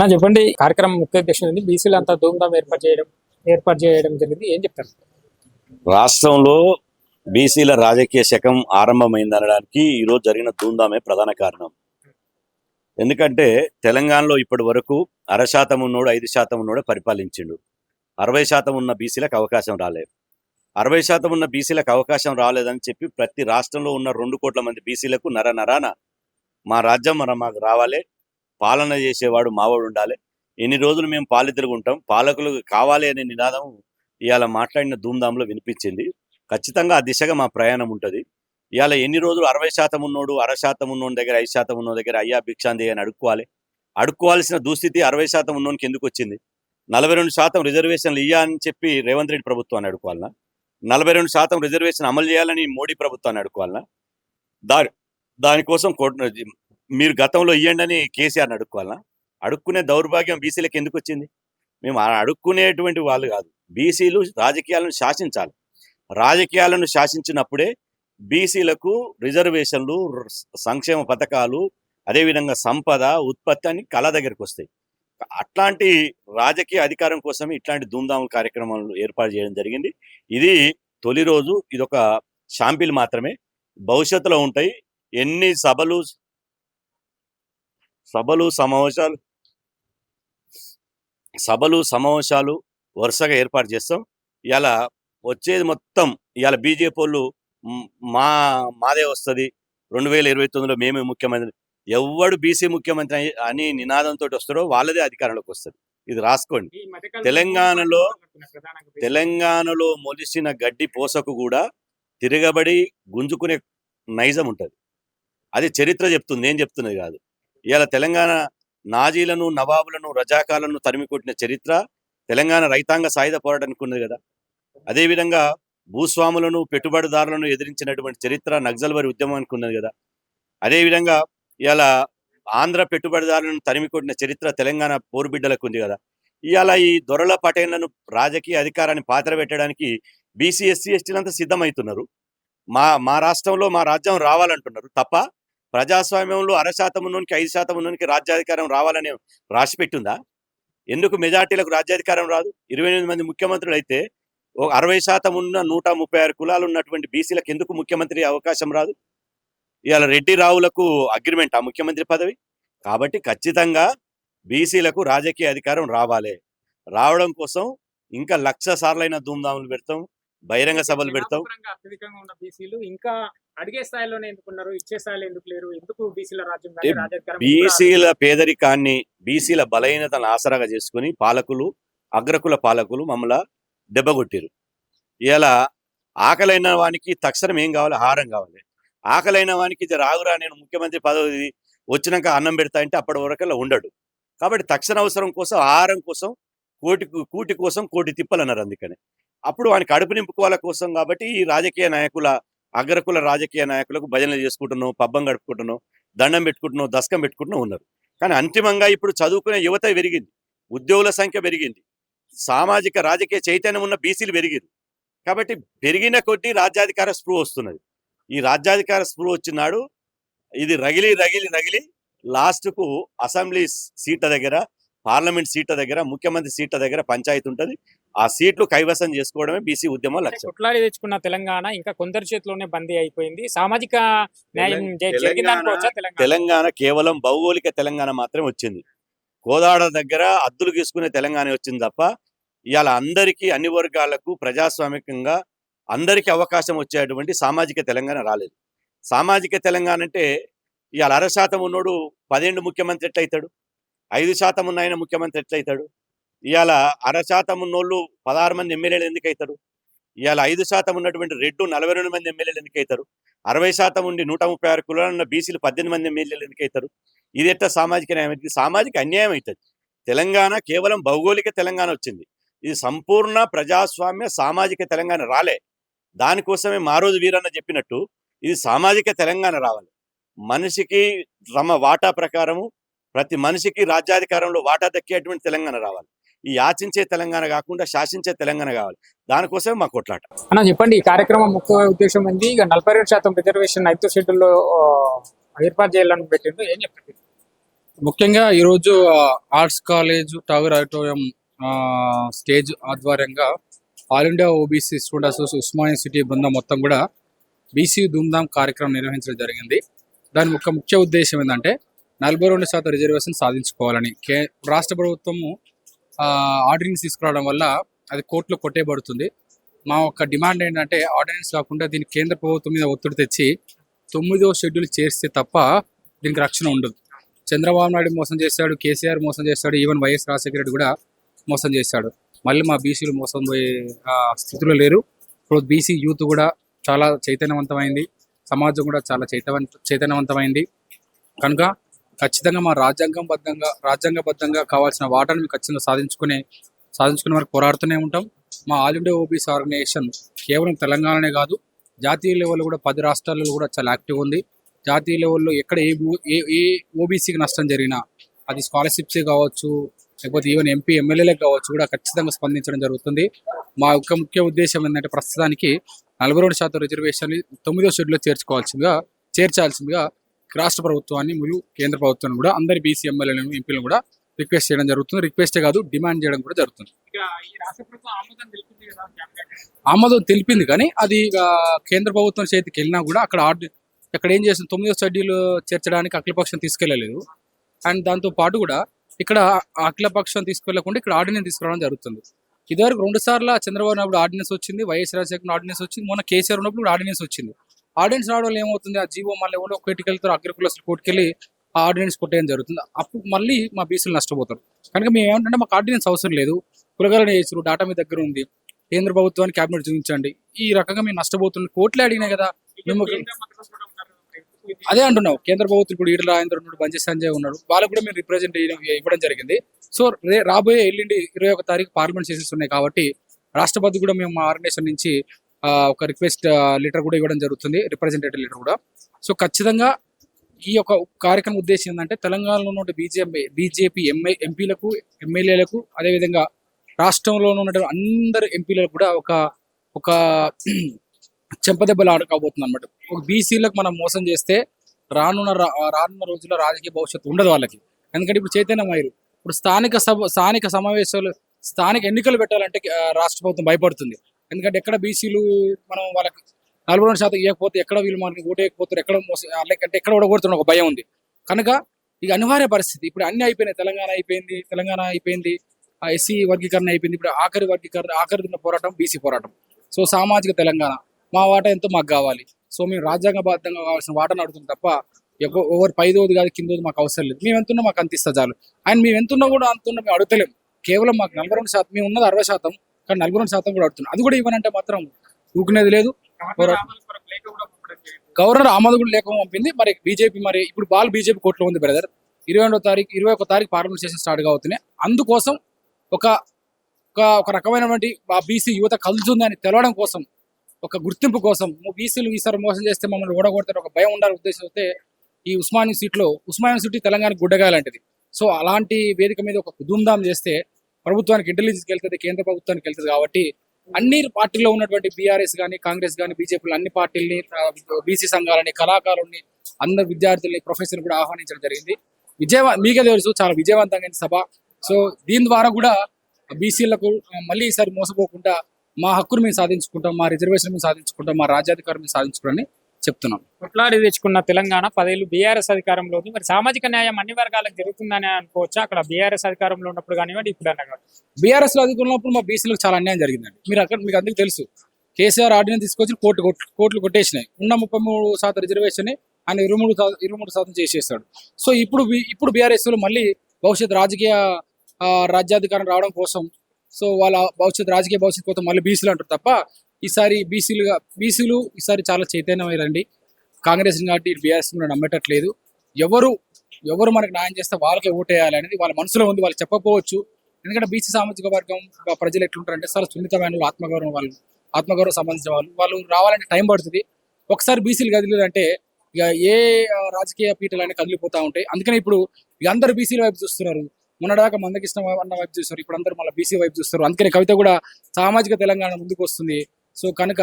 అన్న చెప్పండి కార్యక్రమం ముఖ్య ఉద్దేశం బీసీలు అంతా ధూమ్ధాం ఏర్పాటు చేయడం ఏర్పాటు చేయడం జరిగింది. ఏం చెప్తారు? రాష్ట్రంలో బీసీల రాజకీయ శకం ఆరంభమైందనడానికి ఈరోజు జరిగిన ధూమ్ధామే ప్రధాన కారణం. ఎందుకంటే తెలంగాణలో ఇప్పటి వరకు అర శాతం ఉన్నోడు ఐదు శాతం ఉన్నోడు పరిపాలించిండు. అరవై శాతం ఉన్న బీసీలకు అవకాశం రాలేదు అరవై శాతం ఉన్న బీసీలకు అవకాశం రాలేదని చెప్పి ప్రతి రాష్ట్రంలో ఉన్న రెండు కోట్ల మంది బీసీలకు నర నరాన మా రాజ్యం మన మాకు రావాలి. పాలన చేసేవాడు మావాడు ఉండాలి. ఎన్ని రోజులు మేము పాలితులుగా ఉంటాం. పాలకులు కావాలి అనే నినాదం ఇవాళ మాట్లాడిన ధూమ్ధాంలో వినిపించింది. ఖచ్చితంగా ఆ దిశగా మా ప్రయాణం ఉంటుంది. ఇవాళ ఎన్ని రోజులు అరవై శాతం ఉన్నోడు అర శాతం ఉన్నోడి దగ్గర ఐదు శాతం ఉన్న దగ్గర అయ్యా భిక్షాంది అని అడుక్కోవాలి. అడుక్కోవాల్సిన దుస్థితి అరవై శాతం ఉన్నోనికి ఎందుకు వచ్చింది? నలభై రెండు శాతం రిజర్వేషన్లు ఇయ్యా అని చెప్పి రేవంత్ రెడ్డి ప్రభుత్వాన్ని అడుకోవాలనా నలభై రెండు శాతం రిజర్వేషన్ అమలు చేయాలని మోడీ ప్రభుత్వాన్ని అడుకోవాలనా దాని దానికోసం మీరు గతంలో ఇయ్యండి అని కేసీఆర్ని అడుక్కోవాలా? అడుక్కునే దౌర్భాగ్యం బీసీలకు ఎందుకు వచ్చింది? మేము అడుక్కునేటువంటి వాళ్ళు కాదు. బీసీలు రాజకీయాలను శాసించాలి. రాజకీయాలను శాసించినప్పుడే బీసీలకు రిజర్వేషన్లు సంక్షేమ పథకాలు అదేవిధంగా సంపద ఉత్పత్తి అని కళ దగ్గరికి వస్తాయి. అట్లాంటి రాజకీయ అధికారం కోసమే ఇట్లాంటి ధూమ్ధాముల కార్యక్రమాలు ఏర్పాటు చేయడం జరిగింది. ఇది తొలి రోజు ఇది ఒక షాంపిల్ మాత్రమే. భవిష్యత్తులో ఉంటాయి. ఎన్ని సభలు సభలు సమావేశాలు సభలు సమావేశాలు వరుసగా ఏర్పాటు చేస్తాం. ఇలా వచ్చేది మొత్తం ఇవాళ బీజేపీ వాళ్ళు మ్, మాదే వస్తుంది. రెండు వేల ఇరవై తొమ్మిదిలో మేమే ముఖ్యమంత్రి. ఎవడు బీసీ ముఖ్యమంత్రి అని- అని నినాదంతో వస్తాడో వాళ్ళదే అధికారంలోకి వస్తుంది. ఇది రాసుకోండి. తెలంగాణలో తెలంగాణలో మొలిసిన గడ్డి పోసకు కూడా తిరగబడి గుంజుకునే నైజం ఉంటుంది. అది చరిత్ర చెప్తుంది నేను చెప్తున్నది కాదు. ఇవాళ తెలంగాణ నాజీలను నవాబులను రజాకాలను తరిమి కొట్టిన చరిత్ర తెలంగాణ రైతాంగ సాయుధ పోరాటానికి ఉన్నది కదా అదేవిధంగా భూస్వాములను పెట్టుబడిదారులను ఎదిరించినటువంటి చరిత్ర నక్సల్బరి ఉద్యమానికి ఉన్నది కదా అదేవిధంగా ఇవాళ ఆంధ్ర పెట్టుబడిదారులను తరిమి కొట్టిన చరిత్ర తెలంగాణ పోరుబిడ్డలకు ఉంది కదా. ఇవాళ ఈ దొరల పటేళ్ళను రాజకీయ అధికారాన్ని పాత్ర పెట్టడానికి బీసీ ఎస్సీ ఎస్టీలంతా సిద్ధమవుతున్నారు మా మా రాష్ట్రంలో మా రాజ్యం రావాలంటున్నారు తప్ప ప్రజాస్వామ్యంలో అర శాతం ఉన్నోనికి ఐదు శాతం ఉన్నోనికి రాజ్యాధికారం రావాలని రాసి పెట్టిందా? ఎందుకు మెజార్టీలకు రాజ్యాధికారం రాదు? ఇరవై ఎనిమిది మంది ముఖ్యమంత్రులు అయితే ఒక అరవై శాతం ఉన్న నూట ముప్పై ఆరు కులాలు ఉన్నటువంటి బీసీలకు ఎందుకు ముఖ్యమంత్రి అవకాశం రాదు? ఇవాళ రెడ్డి రావులకు అగ్రిమెంట్ ఆ ముఖ్యమంత్రి పదవి? కాబట్టి ఖచ్చితంగా బీసీలకు రాజకీయ అధికారం రావాలి. రావడం కోసం ఇంకా లక్ష సార్లైన ధూమ్ధాములు పెడతాం బహిరంగ సభలు పెడతాం. ఇంకా అడిగే స్థాయిలోనే ఎందుకున్నారు? ఇచ్చే స్థాయిలో ఎందుకు లేరు? ఎందుకు బీసీల రాజ్యం? బీసీల పేదరికాన్ని బీసీల బలహీనతను ఆసరాగా చేసుకుని పాలకులు అగ్రకుల పాలకులు మమ్మల్ని దెబ్బగొట్టిరు ఇలా ఆకలైన వానికి తక్షణం ఏం కావాలి? ఆహారం కావాలి. ఆకలైన వానికి ఇది రాగురా నేను ముఖ్యమంత్రి పదవి వచ్చినాక అన్నం పెడతా అంటే అప్పటి వరకు ఉండడు. కాబట్టి తక్షణ అవసరం కోసం ఆహారం కోసం కోటి కూటి కోసం కోటి తిప్పలు అన్నారు అందుకని. అప్పుడు వానికి కడుపు నింపుకోవాల కోసం కాబట్టి ఈ రాజకీయ నాయకుల అగ్రకుల రాజకీయ నాయకులకు భజనలు చేసుకుంటున్నాం పబ్బం గడుపుకుంటున్నాం దండం పెట్టుకుంటున్నాం దశకం పెట్టుకుంటున్నాం ఉన్నారు. కానీ అంతిమంగా ఇప్పుడు చదువుకునే యువత పెరిగింది ఉద్యోగుల సంఖ్య పెరిగింది సామాజిక రాజకీయ చైతన్యం ఉన్న బీసీలు పెరిగింది కాబట్టి పెరిగిన కొద్దీ రాజ్యాధికార స్పృహ వస్తున్నది. ఈ రాజ్యాధికార స్పృహ వచ్చినాడు ఇది రగిలి రగిలి రగిలి లాస్ట్కు అసెంబ్లీ సీట్ల దగ్గర పార్లమెంట్ సీట్ల దగ్గర ముఖ్యమంత్రి సీట్ల దగ్గర పంచాయతీ ఉంటుంది. ఆ సీట్లు కైవసం చేసుకోవడమే బీసీ ఉద్యమం లక్ష్యం. కొట్లాడి తెచ్చుకున్న తెలంగాణ ఇంకా కొందరి చేతిలోనే బందీ అయిపోయింది. సామాజిక న్యాయం తెలంగాణ- కేవలం భౌగోళిక తెలంగాణ మాత్రమే వచ్చింది. కోదాడ దగ్గర అద్దులు గీసుకునే తెలంగాణ వచ్చింది తప్ప ఇవాళ అందరికీ అన్ని వర్గాలకు ప్రజాస్వామికంగా అందరికీ అవకాశం వచ్చేటువంటి సామాజిక తెలంగాణ రాలేదు. సామాజిక తెలంగాణ అంటే ఇవాళ అర శాతం ఉన్నోడు పదేండు ముఖ్యమంత్రి ఎట్లయితాడు? ఐదు శాతం ఉన్న ఆయన ముఖ్యమంత్రి ఎట్లయితాడు? ఇవాళ అర శాతం ఉన్నోళ్ళు పదహారు మంది ఎమ్మెల్యేలు ఎందుకు అవుతారు ఇవాళ ఐదు శాతం ఉన్నటువంటి రెడ్డు నలభై రెండు మంది ఎమ్మెల్యేలు ఎందుకు అవుతారు అరవై శాతం ఉండి నూట ముప్పై ఆరు కులాలు ఉన్న బీసీలు పద్దెనిమిది మంది ఎమ్మెల్యేలు ఎందుకు అవుతారు ఇది ఎట్లా సామాజిక న్యాయం? అవుతుంది సామాజిక అన్యాయం అవుతుంది. తెలంగాణ కేవలం భౌగోళిక తెలంగాణ వచ్చింది. ఇది సంపూర్ణ ప్రజాస్వామ్య సామాజిక తెలంగాణ రాలే. దానికోసమే మా రోజు వీరన్న చెప్పినట్టు ఇది సామాజిక తెలంగాణ రావాలి. మనిషికి తమ వాటా ప్రకారము ప్రతి మనిషికి రాజ్యాధికారంలో వాటా దక్కేటువంటి తెలంగాణ రావాలి. ఈ యాచించే తెలంగాణ కాకుండా శాసించే తెలంగాణ కావాలి. దానికోసమే మా కొట్లాట. అన్న చెప్పండి ఈ కార్యక్రమం ముఖ్య ఉద్దేశం ఏంది? ఇక నలభై రెండు శాతం రిజర్వేషన్ ఐదు షెడ్యూల్లో ఏర్పాటు చేయాలని పెట్టిండ్రు. ఏం చెప్తారు ముఖ్యంగా ఈరోజు ఆర్ట్స్ కాలేజ్ టాగర్ ఆడిటోరియం ఆ, stage ఆధ్వర్యంగా all India OBC student association Osmania city బృందం మొత్తం కూడా బీసీ ధూమ్ధామ్ కార్యక్రమం నిర్వహించడం జరిగింది. దాని యొక్క ముఖ్య ఉద్దేశం ఏంటంటే నలభై రెండు శాతం రిజర్వేషన్ సాధించుకోవాలని. కే రాష్ట్ర ప్రభుత్వము ఆర్డినెన్స్ తీసుకురావడం వల్ల అది కోర్టులో కొట్టేయబడుతుంది. మా యొక్క డిమాండ్ ఏంటంటే ఆర్డినెన్స్ కాకుండా దీన్ని కేంద్ర ప్రభుత్వం మీద ఒత్తిడి తెచ్చి తొమ్మిదో షెడ్యూల్ చేస్తే తప్ప దీనికి రక్షణ ఉండదు. చంద్రబాబు నాయుడు మోసం చేశాడు కేసీఆర్ మోసం చేశాడు ఈవెన్ వైఎస్ రాజశేఖర రెడ్డి కూడా మోసం చేశాడు. మళ్ళీ మా బీసీలు మోసం పోయే స్థితిలో లేరు. ఇప్పుడు బీసీ యూత్ కూడా చాలా చైతన్యవంతమైంది. సమాజం కూడా చాలా చైతన్య చైతన్యవంతమైంది. కనుక ఖచ్చితంగా మా రాజ్యాంగబద్ధంగా రాజ్యాంగబద్ధంగా కావాల్సిన వాటాను మేము ఖచ్చితంగా సాధించుకునే సాధించుకునే వరకు పోరాడుతూనే ఉంటాం. మా ఆల్ ఇండియా ఓబీసీ ఆర్గనైజేషన్ కేవలం తెలంగాణనే కాదు జాతీయ లెవెల్లో కూడా పది రాష్ట్రాల్లో కూడా చాలా యాక్టివ్ ఉంది. జాతీయ లెవెల్లో ఎక్కడ ఏ ఏ ఏ ఓబీసీకి నష్టం జరిగినా అది స్కాలర్షిప్సే కావచ్చు లేకపోతే ఈవెన్ ఎంపీ ఎమ్మెల్యేలకు కావచ్చు కూడా ఖచ్చితంగా స్పందించడం జరుగుతుంది. మా యొక్క ముఖ్య ఉద్దేశం ఏంటంటే ప్రస్తుతానికి నలభై రెండు శాతం రిజర్వేషన్ తొమ్మిదో షెడ్యూల్లో చేర్చుకోవాల్సిందిగా చేర్చాల్సిందిగా రాష్ట్ర ప్రభుత్వాన్ని మరియు కేంద్ర ప్రభుత్వాన్ని కూడా అందరి బీసీ ఎమ్మెల్యేలను ఎంపీలను కూడా రిక్వెస్ట్ చేయడం జరుగుతుంది. రిక్వెస్టే కాదు డిమాండ్ చేయడం కూడా జరుగుతుంది. ఆమోదం తెలిపింది కానీ అది కేంద్ర ప్రభుత్వం చేతికి వెళ్ళినా కూడా అక్కడ ఆర్డి అక్కడ ఏం చేస్తుంది తొమ్మిదో షెడ్యూల్ చేర్చడానికి అఖిలపక్షం తీసుకెళ్ళలేదు అండ్ దాంతో పాటు కూడా ఇక్కడ అఖిలపక్షం తీసుకెళ్ళకుండా ఇక్కడ ఆర్డినెన్స్ తీసుకురావడం జరుగుతుంది. ఇదివరకు రెండు సార్లు చంద్రబాబు నాయుడు ఆర్డినెన్స్ వచ్చింది వైఎస్ రాజశేఖర్ ఆర్డినెన్స్ వచ్చింది మొన్న కేసీఆర్ ఉన్నప్పుడు ఆర్డినెన్స్ వచ్చింది. ఆడియన్స్ రావడం వల్ల ఏమవుతుంది? ఆ జీవో మళ్ళీ ఎవరో కోర్టుకెళ్తారు అగ్రికులస్ కోర్టుకెళ్ళి ఆ ఆర్డినెన్స్ కొట్టేయడం జరుగుతుంది. అప్పుడు మళ్ళీ మా బీసీలు నష్టపోతారు. కనుక మేము ఏమంటే మాకు ఆర్డినెన్స్ అవసరం లేదు. కులగాలని చేసారు డాటా మీ దగ్గర ఉంది. కేంద్ర ప్రభుత్వాన్ని క్యాబినెట్ చూపించండి. ఈ రకంగా మేము నష్టపోతున్నాం కోర్టులే అడిగినాయి కదా మేము అదే అంటున్నావు కేంద్ర ప్రభుత్వం ఇప్పుడు ఈడ రాజేంద్ర ఉన్నాడు బంజీ సంజయ్ ఉన్నాడు. వాళ్ళకు కూడా మేము రిప్రజెంట్ ఇవ్వడం జరిగింది. సో రే రాబోయే ఎల్లుండి ఇరవై ఒక తారీఖు పార్లమెంట్ సెషన్స్ ఉన్నాయి కాబట్టి రాష్ట్రపతి కూడా మేము మా ఆర్గనైజేషన్ నుంచి ఒక రిక్వెస్ట్ లెటర్ కూడా ఇవ్వడం జరుగుతుంది రిప్రజెంటేటివ్ లెటర్ కూడా. సో ఖచ్చితంగా ఈ యొక్క కార్యక్రమం ఉద్దేశం ఏంటంటే తెలంగాణలో ఉన్న బీజేపీ బీజేపీ ఎంఐ ఎంపీలకు ఎమ్మెల్యేలకు అదేవిధంగా రాష్ట్రంలో ఉన్నటువంటి అందరు ఎంపీలకు కూడా ఒక ఒక చెంపదెబ్బలు ఆడుకోబోతుంది అనమాట ఒక బీసీలకు మనం మోసం చేస్తే రానున్న రానున్న రోజుల్లో రాజకీయ భవిష్యత్తు ఉండదు వాళ్ళకి. ఎందుకంటే ఇప్పుడు చైతన్యం అయ్యారు ఇప్పుడు స్థానిక సభ స్థానిక సమావేశాలు స్థానిక ఎన్నికలు పెట్టాలంటే రాష్ట్ర ప్రభుత్వం భయపడుతుంది. ఎందుకంటే ఎక్కడ బీసీలు మనం వాళ్ళకి నలభై రెండు శాతం ఇవ్వకపోతే ఎక్కడ వీళ్ళు మనకి ఓటు వేయకపోతారు ఎక్కడ లేకంటే అంటే ఎక్కడ ఓడగొడుతున్న ఒక భయం ఉంది. కనుక ఇక అనివార్య పరిస్థితి ఇప్పుడు అన్ని అయిపోయినాయి తెలంగాణ అయిపోయింది తెలంగాణ అయిపోయింది ఆ ఎస్సీ వర్గీకరణ అయిపోయింది ఇప్పుడు ఆఖరి వర్గీకరణ ఆఖరి ఉన్న పోరాటం బీసీ పోరాటం. సో సామాజిక తెలంగాణ మా వాట ఎంతో మాకు కావాలి. సో మేము రాజ్యాంగబద్ధంగా కావాల్సిన వాటాను అడుగుతుంది తప్ప ఎవరు పైదోది కాదు కిందోది మాకు అవసరం లేదు. మేము ఎంతున్నా మాకు అంత ఇస్తా చాలు. అండ్ మేము ఎంతున్నా కూడా అంతున్నా మేము అడుగుతలేము కేవలం మాకు నలభై రెండు శాతం మేము ఉన్నది అరవై శాతం కానీ నలభై రెండు శాతం కూడా అడుగుతున్నాం అది కూడా ఇవ్వనంటే మాత్రం ఊకునేది లేదు. గవర్నర్ ఆమోదం కూడా లేఖ పంపింది. మరి బీజేపీ మరి ఇప్పుడు బాల్ బీజేపీ కోర్టులో ఉంది బ్రదర్. ఇరవై రెండో తారీఖు ఇరవై ఒక తారీఖు పార్లమెంట్ సెషన్ స్టార్ట్ అవుతున్నాయి అందుకోసం ఒక ఒక ఒక రకమైనటువంటి ఆ బీసీ యువత కలుతుందని తెలవడం కోసం ఒక గుర్తింపు కోసం బీసీలు ఈసారి మోసం చేస్తే మమ్మల్ని ఓడగొడతారు ఒక భయం ఉండాలని ఉద్దేశంతో ఈ ఉస్మానియా సీట్లో ఉస్మానియా సిటీ తెలంగాణ గుడ్డగా లాంటిది సో అలాంటి వేదిక మీద ఒక ధూమ్ధాం చేస్తే ప్రభుత్వానికి ఇంటెలిజెన్స్కి వెళ్తుంది కేంద్ర ప్రభుత్వానికి వెళ్తుంది కాబట్టి అన్ని పార్టీల్లో ఉన్నటువంటి బీఆర్ఎస్ కానీ కాంగ్రెస్ కానీ బీజేపీలు అన్ని పార్టీలని బీసీ సంఘాలని కళాకారుల్ని అందరు విద్యార్థుల్ని ప్రొఫెసర్ కూడా ఆహ్వానించడం జరిగింది. విజయవా మీకే తెలుసు చాలా విజయవంతమైన సభ. సో దీని ద్వారా కూడా బీసీలకు మళ్ళీ ఈసారి మోసపోకుండా మా హక్కును మేము సాధించుకుంటాం మా రిజర్వేషన్ మేము సాధించుకుంటాం మా రాజ్యాధికారం మేము సాధించుకుంటామని చెప్తున్నాం. కొట్లాడి తెచ్చుకున్న తెలంగాణ పదేళ్ళు బీఆర్ఎస్ అధికారంలో ఉంది మరి సామాజిక న్యాయం అన్ని వర్గాలకు జరుగుతుందని అనుకోవచ్చా? అక్కడ బీఆర్ఎస్ అధికారంలో ఉన్నప్పుడు కానివ్వండి ఇప్పుడు అన్న. బీఆర్ఎస్లో అధికారున్నప్పుడు మా బీసీలకు చాలా అన్యాయం జరిగిందండి. మీరు అక్కడ మీకు అందరికీ తెలుసు. కేసీఆర్ ఆర్డినెన్స్ తీసుకొచ్చి కోర్టు కొట్- కోర్టులు కొట్టేసినాయి. ఉన్న ముప్పై మూడు శాతం రిజర్వేషన్ ఆయన ఇరవై మూడు శాతం ఇరవై మూడు శాతం చేసేస్తాడు సో ఇప్పుడు ఇప్పుడు బీఆర్ఎస్లో మళ్ళీ భవిష్యత్ రాజకీయ రాజ్యాధికారం రావడం కోసం సో వాళ్ళ భవిష్యత్ రాజకీయ భవిష్యత్తు కోసం మళ్ళీ బీసీలు అంటారు తప్ప ఈసారి బీసీలుగా బీసీలు ఈసారి చాలా చైతన్యమైరండి. కాంగ్రెస్ కాబట్టి బీఆర్ఎస్ నమ్మేటట్లేదు. ఎవరు ఎవరు మనకు న్యాయం చేస్తే వాళ్ళకే ఓటేయాలి అనేది వాళ్ళ మనసులో ఉంది వాళ్ళు చెప్పకపోవచ్చు. ఎందుకంటే బీసీ సామాజిక వర్గం ప్రజలు ఎట్లుంటారంటే చాలా సున్నితమైన ఆత్మగౌరవం వాళ్ళు ఆత్మగౌరవం సంబంధించిన వాళ్ళు వాళ్ళు రావాలంటే టైం పడుతుంది. ఒకసారి బీసీలు కదిలేదంటే ఇక ఏ రాజకీయ పీఠలైనా కదిలిపోతా ఉంటాయి. అందుకని ఇప్పుడు ఇక అందరు బీసీల వైపు చూస్తున్నారు. మొన్నదాకా మందకృష్ణ అన్న వైపు చూస్తారు. ఇప్పుడు అందరూ మళ్ళీ బీసీ వైపు చూస్తారు. అందుకని కవిత కూడా సామాజిక తెలంగాణ ముందుకు వస్తుంది. సో కనుక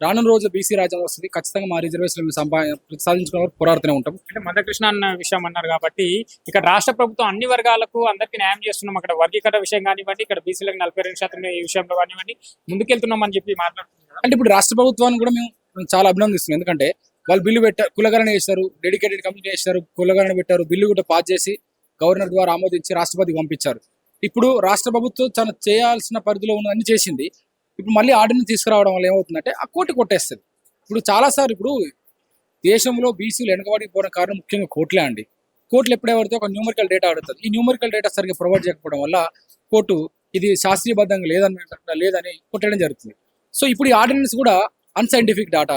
రానున్న రోజు బీసీ రాజ్యం వస్తుంది. ఖచ్చితంగా మా రిజర్వేషన్ సంపా సాధించుకున్న వరకు పోరాడుతూనే ఉంటాం. అంటే మందకృష్ణ అన్న విషయం అన్నారు కాబట్టి ఇక్కడ రాష్ట్ర ప్రభుత్వం అన్ని వర్గాలకు అందరికీ న్యాయం చేస్తున్నాం. అక్కడ వర్గీకరణ విషయం కానివ్వండి ఇక్కడ బీసీలకు నలభై రెండు శాతం ఈ విషయంలో కానివ్వండి ముందుకెళ్తున్నాం అని చెప్పి మాట్లాడుతున్నారు. అంటే ఇప్పుడు రాష్ట్ర ప్రభుత్వాన్ని కూడా మేము మేము చాలా అభినందిస్తున్నాం. ఎందుకంటే వాళ్ళు బిల్లు పెట్టారు కులగరణ చేశారు డెడికేటెడ్ కమిటీ చేశారు కులగరణ పెట్టారు బిల్లు కూడా పాస్ చేసి గవర్నర్ ద్వారా ఆమోదించి రాష్ట్రపతికి పంపించారు. ఇప్పుడు రాష్ట్ర ప్రభుత్వం తను చేయాల్సిన పరిధిలో ఉన్న అన్ని చేసింది. ఇప్పుడు మళ్ళీ ఆర్డర్ని తీసుకురావడం వల్ల ఏమవుతుందంటే ఆ కోర్టు కొట్టేస్తుంది. ఇప్పుడు చాలాసార్లు ఇప్పుడు దేశంలో బీసీలు వెనకబడిపోవడం కారణం ముఖ్యంగా కోట్లే అండి. కోర్టులు ఎప్పుడే పడితే ఒక న్యూమరికల్ డేటా అడుగుతుంది ఈ న్యూమరికల్ డేటా సరిగ్గా ప్రొవైడ్ చేయకపోవడం వల్ల కోర్టు ఇది శాస్త్రీయబద్ధంగా లేదని లేదని కొట్టడం జరుగుతుంది. సో ఇప్పుడు ఈ ఆర్డినెన్స్ కూడా అన్సైంటిఫిక్ డాటా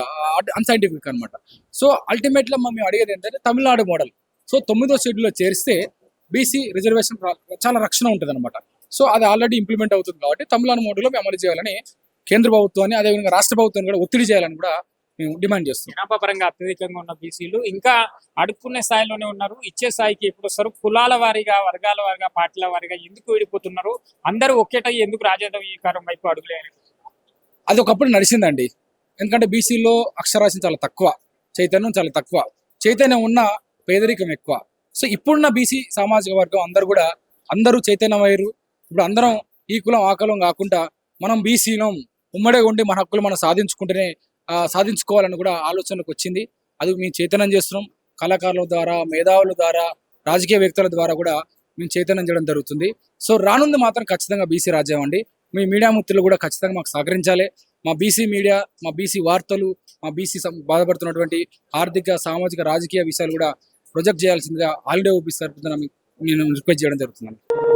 అన్సైంటిఫిక్ అన్నమాట. సో అల్టిమేట్గా మేము అడిగేది ఏంటంటే తమిళనాడు మోడల్. సో తొమ్మిదో షెడ్యూల్లో చేరిస్తే బీసీ రిజర్వేషన్ చాలా రక్షణ ఉంటుంది అనమాట సో అది ఆల్రెడీ ఇంప్లిమెంట్ అవుతుంది కాబట్టి తమిళనాడు మోడల్లో మేము అమలు చేయాలని కేంద్ర ప్రభుత్వాన్ని అదేవిధంగా రాష్ట్ర ప్రభుత్వాన్ని కూడా ఒత్తిడి చేయాలని కూడా మేము డిమాండ్ చేస్తున్నాం. జనాభా పరంగా అత్యధికంగా ఉన్న బీసీలు ఇంకా అడుక్కునే స్థాయిలోనే ఉన్నారు. ఇచ్చే స్థాయికి ఎప్పుడు వస్తారు కులాల వారీగా వర్గాల వారీగా పార్టీల వారీగా ఎందుకు విడిపోతున్నారు? అందరూ ఒకేటై ఎందుకు రాజధాని వైపు అడుగులేరు? అది ఒకప్పుడు నడిచిందండి. ఎందుకంటే బీసీలో అక్షరాస్యం చాలా తక్కువ చైతన్యం చాలా తక్కువ. చైతన్యం ఉన్న పేదరికం ఎక్కువ. సో ఇప్పుడున్న బీసీ సామాజిక వర్గం అందరూ కూడా అందరూ చైతన్యమయ్యారు. ఇప్పుడు అందరం ఈ కులం ఆ కులం కాకుండా మనం బీసీలం ఉమ్మడే ఉండి మన హక్కులు మనం సాధించుకుంటేనే సాధించుకోవాలని కూడా ఆలోచనకు వచ్చింది. అది మేము చైతన్యం చేస్తున్నాం. కళాకారుల ద్వారా మేధావుల ద్వారా రాజకీయ వ్యక్తుల ద్వారా కూడా మేము చైతన్యం చేయడం జరుగుతుంది. సో రానుంది మాత్రం ఖచ్చితంగా బీసీ రాజ్యం అండి. మీ మీడియా ముత్తులు కూడా ఖచ్చితంగా మాకు సహకరించాలి. మా బీసీ మీడియా మా బీసీ వార్తలు మా బీసీ బాధపడుతున్నటువంటి ఆర్థిక సామాజిక రాజకీయ విషయాలు కూడా ప్రొజెక్ట్ చేయాల్సిందిగా హాలిడే ఓపీస్ తరపున నేను రిక్వెస్ట్ చేయడం జరుగుతుంది